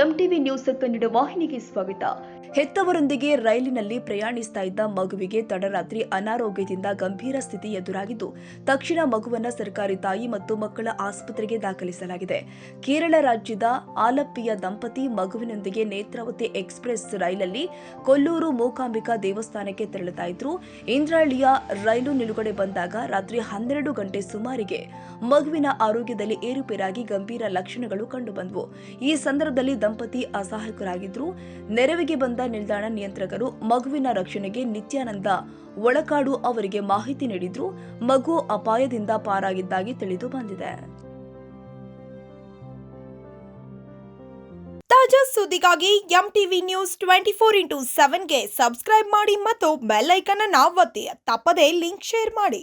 MTV news Kannada ವಾಹಿನಿಗೆ ಸ್ವಾಗತ. ಹೆತ್ತವರೊಂದಿಗೆ ರೈಲಿನಲ್ಲಿ ಪ್ರಯಾಣಿಸ್ತಾ ಇದ್ದ ಮಗುವಿಗೆ ತಡರಾತ್ರಿ ಅನಾರೋಗ್ಯದಿಂದ ಗಂಭೀರ ಸ್ಥಿತಿ ಎದುರಾಗಿದ್ದು, ತಕ್ಷಣ ಮಗುವನ್ನು ಸರ್ಕಾರಿ ತಾಯಿ ಮತ್ತು ಮಕ್ಕಳ ಆಸ್ಪತ್ರೆಗೆ ದಾಖಲಿಸಲಾಗಿದೆ. ಕೇರಳ ರಾಜ್ಯದ ಆಲಪ್ಪಿಯ ದಂಪತಿ ಮಗುವಿನೊಂದಿಗೆ ನೇತ್ರಾವತಿ ಎಕ್ಸ್ಪ್ರೆಸ್ ರೈಲಲ್ಲಿ ಕೊಲ್ಲೂರು ಮೂಕಾಂಬಿಕಾ ದೇವಸ್ಥಾನಕ್ಕೆ ತೆರಳುತ್ತಾ ಇದ್ರು. ಇಂದ್ರಾಳಿಯ ರೈಲು ನಿಲುಗಡೆ ಬಂದಾಗ ರಾತ್ರಿ ಹನ್ನೆರಡು ಗಂಟೆ ಸುಮಾರಿಗೆ ಮಗುವಿನ ಆರೋಗ್ಯದಲ್ಲಿ ಏರುಪೇರಾಗಿ ಗಂಭೀರ ಲಕ್ಷಣಗಳು ಕಂಡುಬಂದವು. ಈ ಸಂದರ್ಭದಲ್ಲಿ ದಂಪತಿ ಅಸಹಾಯಕರಾಗಿದ್ರು ನೆರವಿಗೆ ಬಂದ ನಿಲ್ದಾಣ ನಿಯಂತ್ರಕರು ಮಗುವಿನ ರಕ್ಷಣೆಗೆ ನಿತ್ಯಾನಂದ ಒಳಕಾಡು ಅವರಿಗೆ ಮಾಹಿತಿ ನೀಡಿದ್ರು. ಮಗು ಅಪಾಯದಿಂದ ಪಾರಾಗಿದ್ದಾಗಿ ತಿಳಿದು ಬಂದಿದೆ. ತಾಜಾ ಸುದ್ದಿಗಾಗಿ M TV news twenty four into ಸೆವೆನ್ಗೆ subscribe ಮಾಡಿ ಮತ್ತು ಬೆಲ್ ಐಕನ್ ಅನ್ನು ಒತ್ತಿ. ತಪ್ಪದೇ ಲಿಂಕ್ ಶೇರ್ ಮಾಡಿ.